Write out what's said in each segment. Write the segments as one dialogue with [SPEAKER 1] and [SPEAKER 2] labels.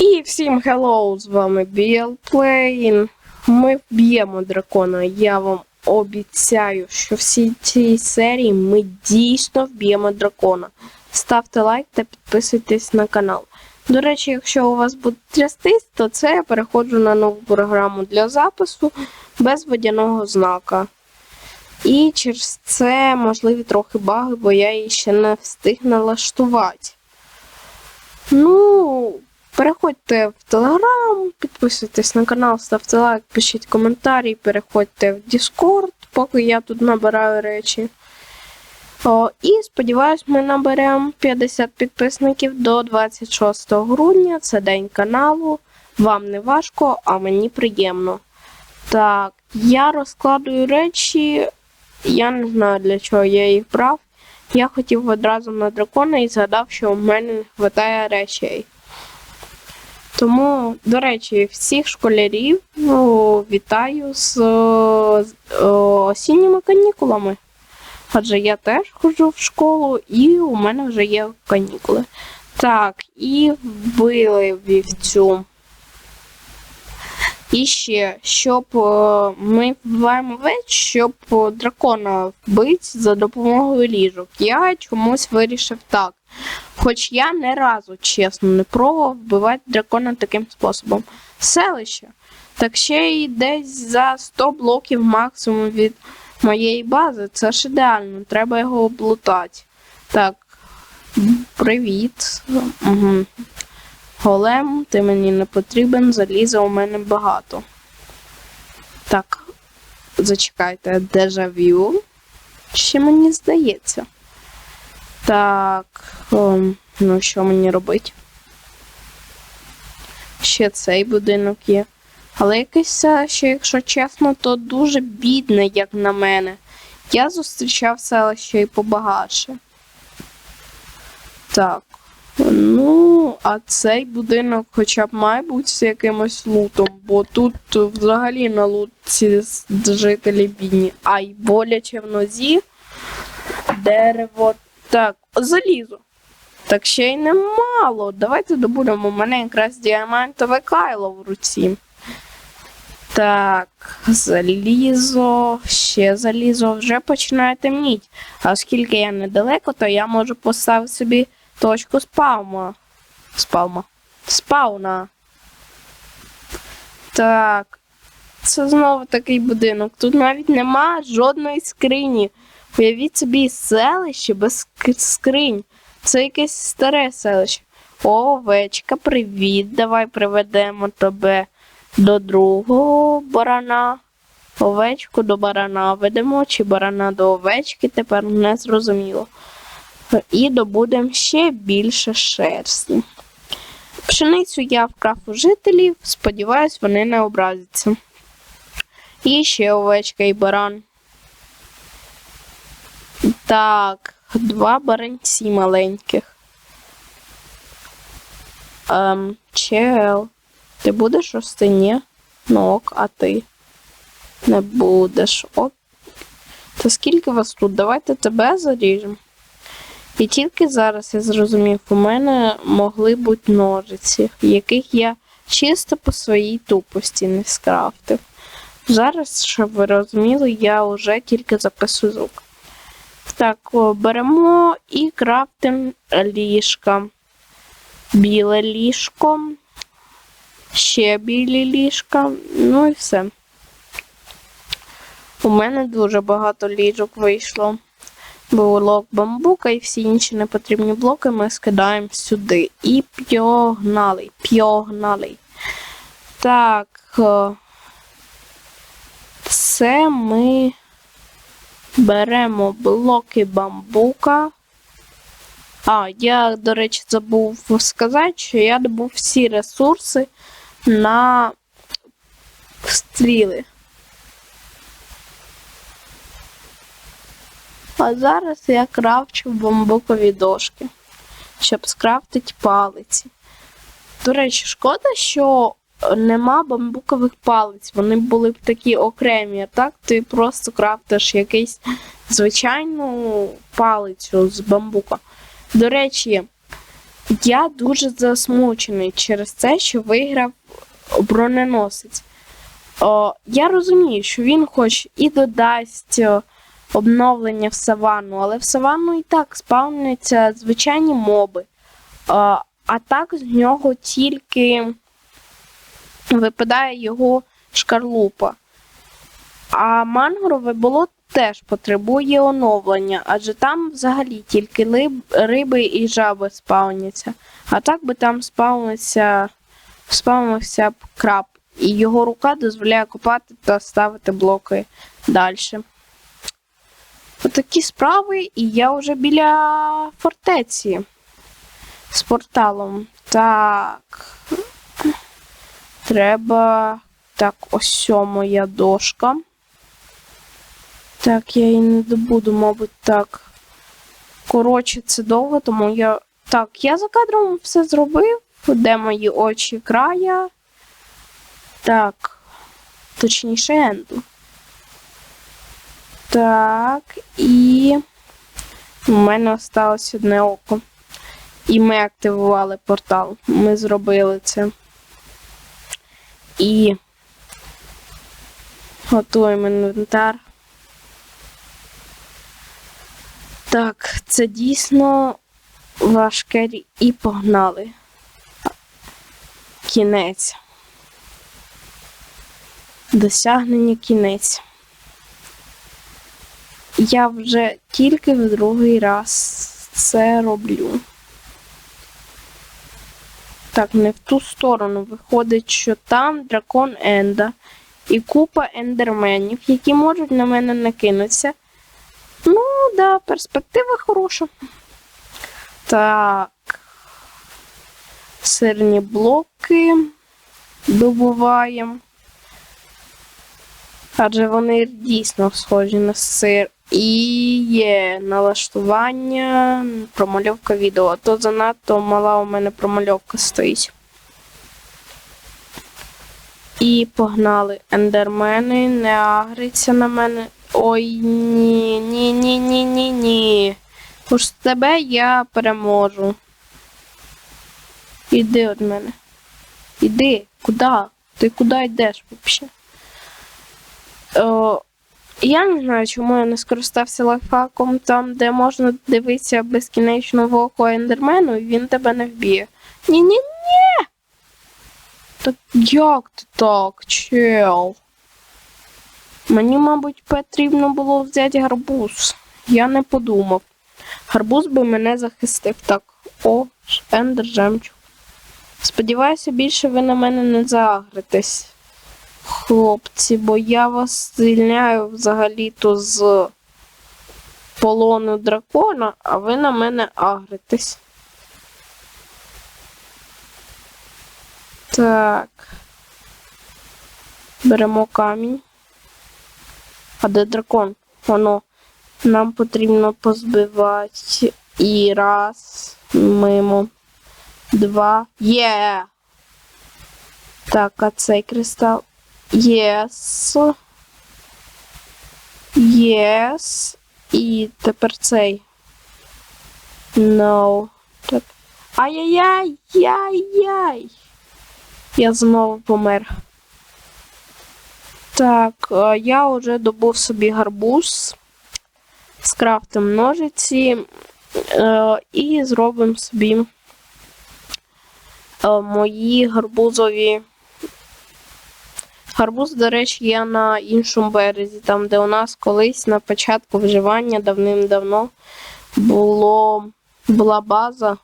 [SPEAKER 1] І всім хеллоу, з вами Білплейн. Ми вб'ємо дракона. Я вам обіцяю, що всі цій серії ми дійсно вб'ємо дракона. Ставте лайк та підписуйтесь на канал. До речі, якщо у вас буде трястись, то це я переходжу на нову програму для запису без водяного знака. І через це можливі трохи баги, бо я її ще не встиг налаштувати. Ну, переходьте в Телеграм, підписуйтесь на канал, ставте лайк, пишіть коментарі, переходьте в Discord, поки я тут набираю речі. О, і сподіваюсь, ми наберемо 50 підписників до 26 грудня. Це день каналу. Вам не важко, а мені приємно. Так, я розкладую речі. Я не знаю для чого я їх брав. Я хотів одразу на дракона і згадав, що в мене не вистачає речей. Тому, до речі, всіх школярів о, вітаю з, з е, осінніми канікулами. Адже я теж ходжу в школу і у мене вже є канікули. Так, і вбили вівцю. І ще, щоб е, ми вбиваємо веч, щоб е, дракона вбити за допомогою ліжок. Я чомусь вирішив так. Хоч я не разу, чесно, не пробував вбивати дракона таким способом. Селище. Так ще й десь за 100 блоків максимум від моєї бази. Це ж ідеально, треба його облутати. Так, привіт. Угу. Голем, ти мені не потрібен, заліза у мене багато. Так, зачекайте, дежавю. Ще мені здається. Так, о, ну що мені робити? Ще цей будинок є. Але якесь селище, якщо чесно, то дуже бідне, як на мене. Я зустрічав селище і побагатше. Так. Ну, а цей будинок хоча б має бути з якимось лутом, бо тут взагалі на лутці жителі бідні. А й боляче в нозі. Дерево. Так, залізо. Так ще й немало. Давайте добудемо у мене якраз діамантове кайло в руці. Так, залізо, ще залізо, вже починає темніти. А оскільки я недалеко, то я можу поставити собі точку спаума. Спаума. Спауна. Так. Це знову такий будинок. Тут навіть нема жодної скрині. Уявіть собі селище без скринь. Це якесь старе селище. О, овечка, привіт. Давай приведемо тебе до другого барана. Овечку до барана ведемо, чи барана до овечки, тепер не зрозуміло. І добудемо ще більше шерсті. Пшеницю я вкрав у жителів, сподіваюсь, вони не образяться. І ще овечка і баран. Так, два баранці маленьких. Ем, Чел. Ти будеш рости? Ні? Ну ок, а ти? Не будеш. Ок. Та скільки вас тут? Давайте тебе заріжемо. І тільки зараз я зрозумів, у мене могли бути ножиці, яких я чисто по своїй тупості не скрафтив. Зараз, щоб ви розуміли, я вже тільки записую звук. Так, беремо і крафтимо ліжка. Біле ліжко, ще білі ліжка, ну і все. У мене дуже багато ліжок вийшло. Блок бамбука і всі інші непотрібні блоки ми скидаємо сюди. І п'огнали, п'огнали. Так, це ми беремо блоки бамбука. А, я, до речі, забув сказати, що я добув всі ресурси на стріли. А зараз я крафчу бамбукові дошки, щоб скрафтити палиці. До речі, шкода, що нема бамбукових палиць. Вони були б такі окремі, а так ти просто крафтиш якийсь звичайну палицю з бамбука. До речі, Я дуже засмучений через це, що виграв броненосець. О, я розумію, що він хоч і додасть обновлення в саванну, але в саванну і так спавняться звичайні моби. О, а так з нього тільки випадає його шкарлупа. А мангрове болото теж потребує оновлення, адже там взагалі тільки риби і жаби спавняться. А так би там спавнився, спавнився б краб, і його рука дозволяє копати та ставити блоки далі. Отакі справи, і я вже біля фортеці з порталом. Так. Треба. Так, ось моя дошка. Так, я її не добуду, мабуть, так. Коротше, це довго, тому я. Так, я за кадром все зробив. Де мої очі края? Так. Точніше, енду. Так, і. У мене осталось одне око. І ми активували портал. Ми зробили це. І готуємо інвентар. Так, це дійсно важке і погнали. Кінець. Досягнення кінець. Я вже тільки в другий раз це роблю. Так, не в ту сторону. Виходить, що там дракон Енда і купа ендерменів, які можуть на мене накинутися. Ну, да, перспектива хороша. Так. Сирні блоки добуваємо. Адже вони дійсно схожі на сир. І є налаштування, промальовка відео. То занадто мала у мене промальовка стоїть. І погнали. Ендермени, не агриться на мене. Ой, ні, ні, ні, ні, ні, ні. Уж тебе я переможу. Іди від мене. Іди, куди? Ти куди йдеш взагалі? Я не знаю, чому я не скористався лайфхаком там, де можна дивитися безкінечно в око ендермену, і він тебе не вб'є. Ні-ні-ні. Так як ти так, чел? Мені, мабуть, потрібно було взяти гарбуз. Я не подумав. Гарбуз би мене захистив. Так, о, ендер жемчуг. Сподіваюся, більше ви на мене не заагритесь, хлопці, бо я вас звільняю взагалі-то з полону дракона, а ви на мене агритесь. Так. Беремо камінь. А де дракон? Воно. Нам потрібно позбивати. І раз. Мимо. Два. Є. Так, а цей кристал. Єс. Єс. І тепер цей. No. Так. Ай-яй-яй! Яй-яй! Я знову помер. Так, я вже добув собі гарбуз, скрафтим ножиці е, і зробимо собі е, мої гарбузові. Гарбуз, до речі, є на іншому березі, там, де у нас колись на початку вживання давним-давно було, була база.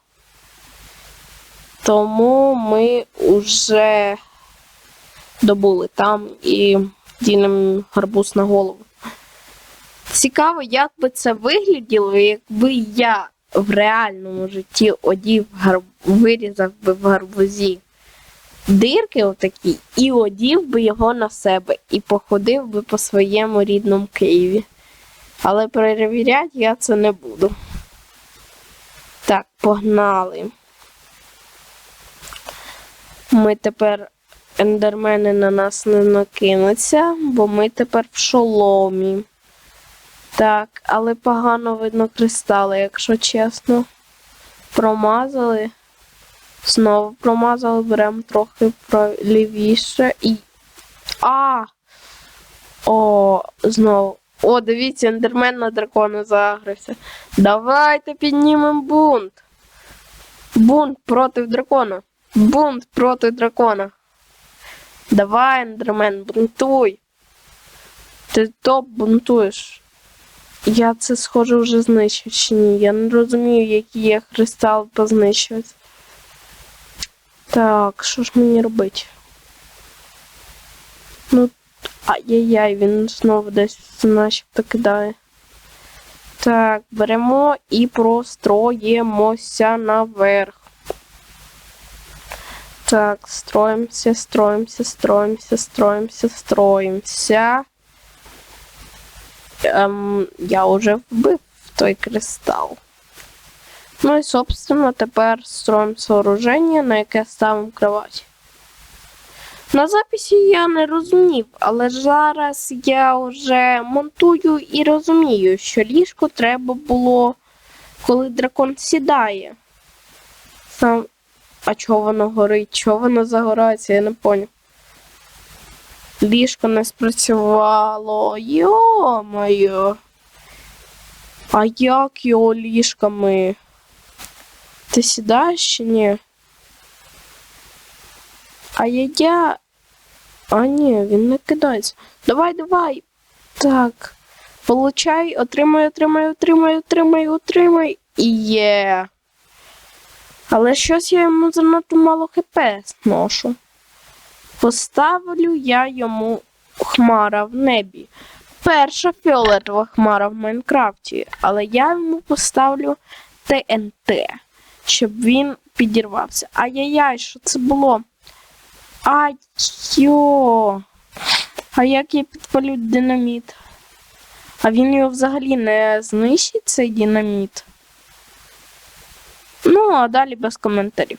[SPEAKER 1] Тому ми вже добули там і дінемо гарбуз на голову. Цікаво, як би це вигляділо, якби я в реальному житті одів гарб... вирізав би в гарбузі дирки отакі і одів би його на себе і походив би по своєму рідному Києві. Але перевіряти я це не буду. Так, погнали. Ми тепер ендермени на нас не накинуться, бо ми тепер в шоломі. Так, але погано видно кристали, якщо чесно. Промазали. Знову промазали, беремо трохи правіше і. А! О, знову. О, дивіться, ендермен на дракона загрився. Давайте піднімемо бунт. Бунт проти дракона. Бунт проти дракона. Давай, ендермен, бунтуй. Ти топ бунтуєш. Я це схоже вже знищив чи ні. Я не розумію, які є кристал познищувати. Так, що ж мені робити? Ну, ай-яй-яй, він знову десь начебто кидає. Так, беремо і простроїмося наверх. Так, строїмося, строїмося, строїмося, строїмося, строїмося. Ем, я вже вбив той кристал. Ну і, собственно, тепер строїмо сооруження, на яке ставимо кровать. На записі я не розумів, але зараз я вже монтую і розумію, що ліжко треба було, коли дракон сідає. Сам... А чого воно горить? Чого воно загорається, я не поняв. Ліжко не спрацювало. Йо-моє. А як його ліжками? Ти сідаєш чи ні? А я я. А ні, він не кидається. Давай, давай. Так. Получай, отримай, отримай, отримай, отримай, отримай. І є. Але щось я йому занадто мало хп зношу. Поставлю я йому хмара в небі. Перша фіолетова хмара в Майнкрафті, але я йому поставлю ТНТ, щоб він підірвався. Ай-яй-яй, що це було? Ай йо. А як я підпалю динаміт? А він його взагалі не знищить, цей динаміт. Ну, а далі без коментарів.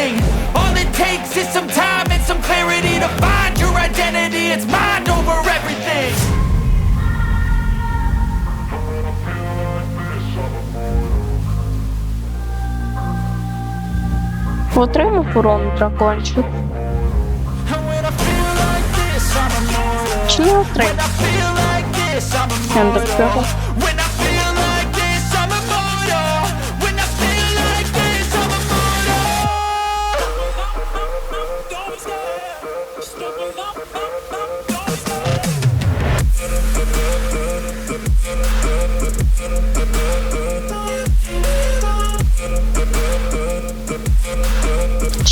[SPEAKER 2] anything All it takes is some time and some clarity To find your identity, it's mind over everything
[SPEAKER 1] Отримав урон дракончик.
[SPEAKER 2] And when I feel like this,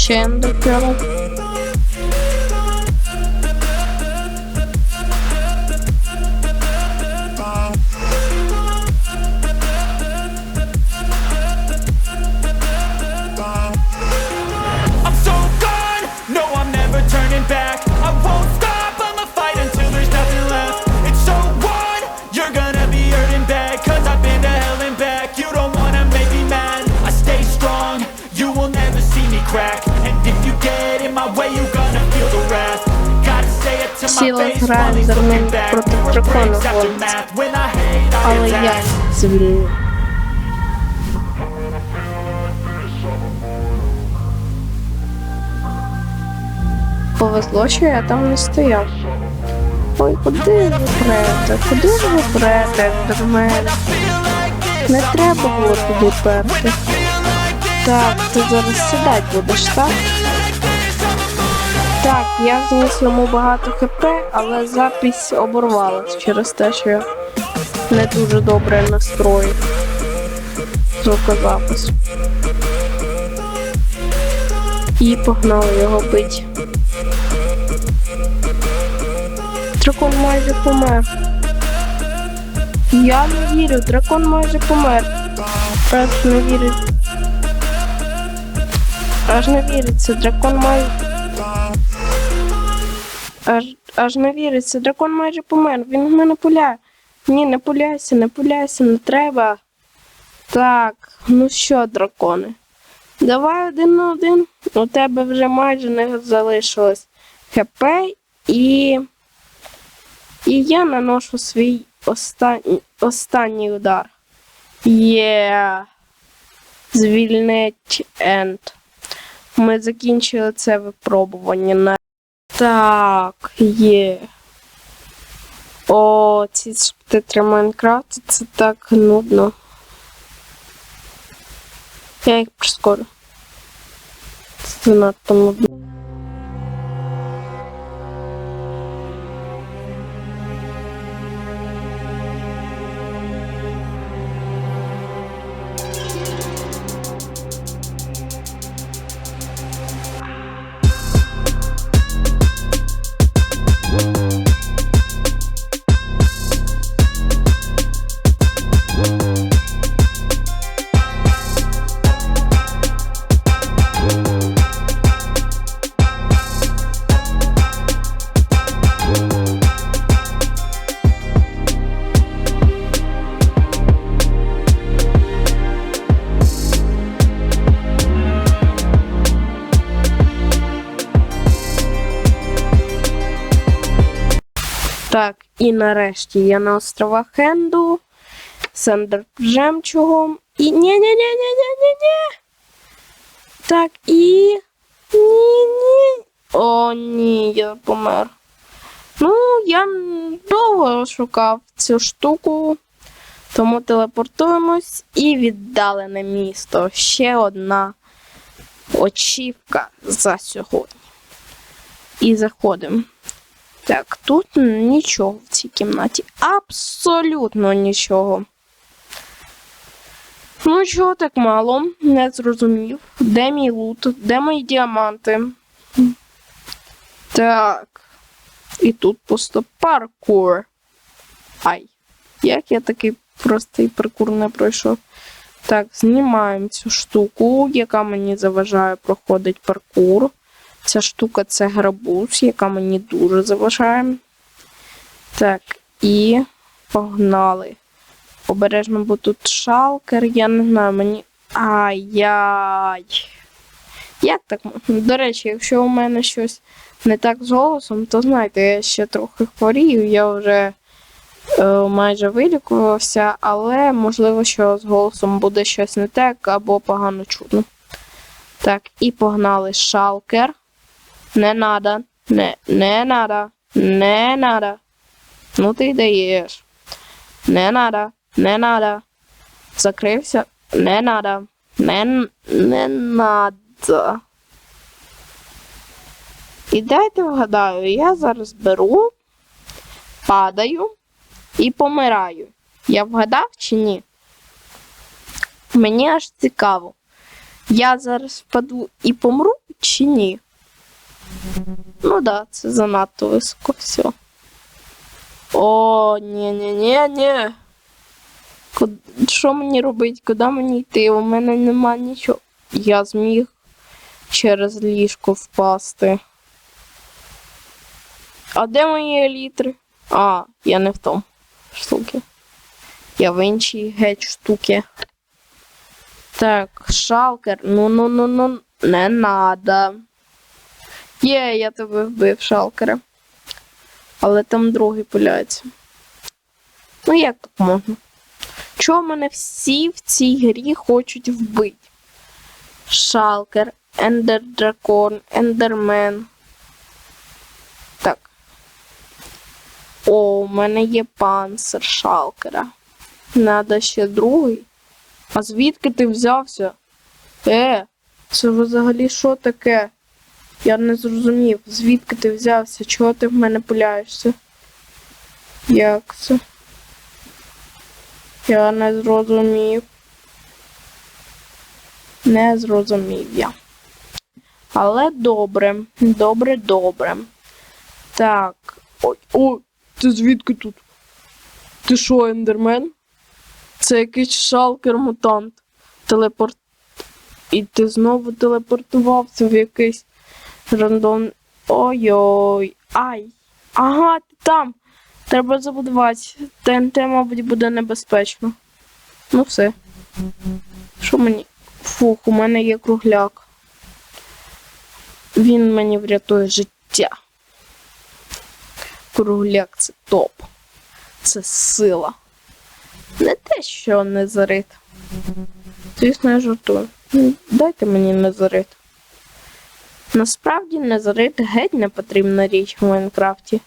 [SPEAKER 1] Ще Ендер
[SPEAKER 2] face
[SPEAKER 1] грає за проти дракона
[SPEAKER 2] I
[SPEAKER 1] Але я звільню. Повезло, що я там не стояв. Ой, куди ви прете? Куди ви прете
[SPEAKER 2] this,
[SPEAKER 1] Не треба було туди перти. Так, ти зараз сідати будеш, так? Так, я зніс йому багато хп, але запись оборвалась через те, що я не дуже добре настроїв звукозапис. І погнали його бить. Дракон майже помер. Я не вірю, дракон майже помер. Аж не вірить. Аж не віриться, дракон майже. Аж, аж не віриться, дракон майже помер. Він мене пуляє. Ні, не пуляйся, не пуляйся, не треба. Так, ну що, дракони? Давай один на один. У тебе вже майже не залишилось ХП і. І я наношу свій останній, останній удар. Є. Звільнить енд. Ми закінчили це випробування. Так, є. О, ці субтитри Майнкрафта, це так нудно. Я їх прискорю. Це надто нудно. Так, і нарешті я на островах Хенду, Сендер жемчугом. І ні-ні-ні-ні-ні-ні-ні. Так, і. Ні-ні. О, ні, я помер. Ну, я довго шукав цю штуку, тому телепортуємось і віддалене місто. Ще одна очівка за сьогодні. І заходимо. Так, тут нічого в цій кімнаті. Абсолютно нічого. Ну, чого так мало? Не зрозумів. Де мій лут? Де мої діаманти? Так. І тут просто паркур. Ай. Як я такий простий паркур не пройшов? Так, знімаємо цю штуку, яка мені заважає проходить паркур. Ця штука це грабуз, яка мені дуже заважає. Так, і погнали. Обережно, бо тут шалкер, я не знаю, мені. Ай-яй. Як так? До речі, якщо у мене щось не так з голосом, то знаєте, я ще трохи хворію, я вже е, майже вилікувався, але можливо, що з голосом буде щось не так або погано чутно. Так, і погнали шалкер. Не надо. Не, не надо. Не надо. Ну ти даєш. Не надо. Не надо. Закрився. Не надо. Не, не надо. І дайте вгадаю, я зараз беру, падаю і помираю. Я вгадав чи ні? Мені аж цікаво. Я зараз впаду і помру чи ні? Ну да, це занадто високо все. О, ні, ні, ні, ні. Що мені робити? Куди мені йти? У мене нема нічого. Я зміг через ліжко впасти. А де мої елітри? А, я не в тому штуки. Я в іншій геть штуки. Так, шалкер. Ну ну ну ну не надо. Є, я тебе вбив, шалкера. Але там другий пуляється. Ну як так можна? Чого мене всі в цій грі хочуть вбити? Шалкер, Ендер Дракон, Ендермен. Так. О, у мене є панцир шалкера. Надо ще другий. А звідки ти взявся? Е, це взагалі що таке? Я не зрозумів, звідки ти взявся, чого ти в мене пуляєшся? Як це? Я не зрозумів. Не зрозумів я. Але добре, добре, добре. Так. Ой, ой, ти звідки тут? Ти що, ендермен? Це якийсь шалкер-мутант. Телепорт. І ти знову телепортувався в якийсь рандом. Ой-ой. Ай. Ага, ти там. Треба забудувати. ТНТ, мабуть, буде небезпечно. Ну все. Що мені? Фух, у мене є кругляк. Він мені врятує життя. Кругляк це топ. Це сила. Не те, що незарит. Звісно, я жартую. Дайте мені незарит. Насправді незарит геть не потрібна річ в Майнкрафті.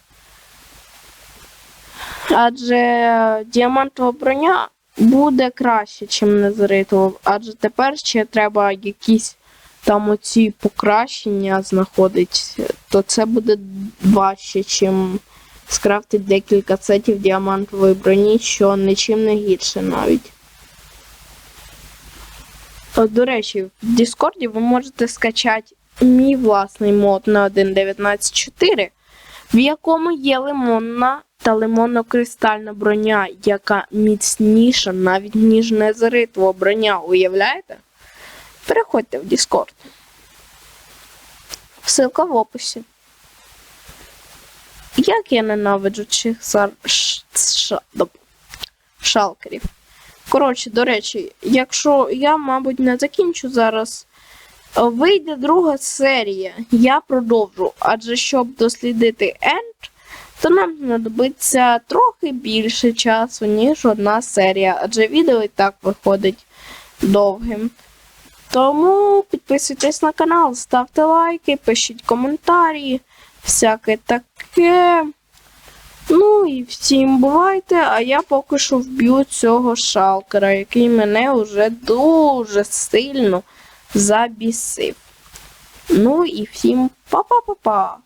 [SPEAKER 1] Адже діамантова броня буде краще, ніж незаритова. Адже тепер ще треба якісь там оці покращення знаходить, то це буде важче, чим скрафтити декілька сетів діамантової броні, що нічим не гірше навіть. До речі, в Діскорді ви можете скачати мій власний мод на 1.19.4, в якому є лимонна та лимонно-кристальна броня, яка міцніша навіть ніж незаритова броня, уявляєте? Переходьте в Discord. Ссылка в описі. Як я ненавиджу цих шалкерів. Коротше, до речі, якщо я, мабуть, не закінчу зараз, вийде друга серія. Я продовжу. Адже щоб дослідити Енд, то нам знадобиться трохи більше часу, ніж одна серія, адже відео і так виходить довгим. Тому підписуйтесь на канал, ставте лайки, пишіть коментарі, всяке таке. Ну і всім бувайте, а я поки що вб'ю цього шалкера, який мене вже дуже сильно забісив. Ну і всім па-па-па-па.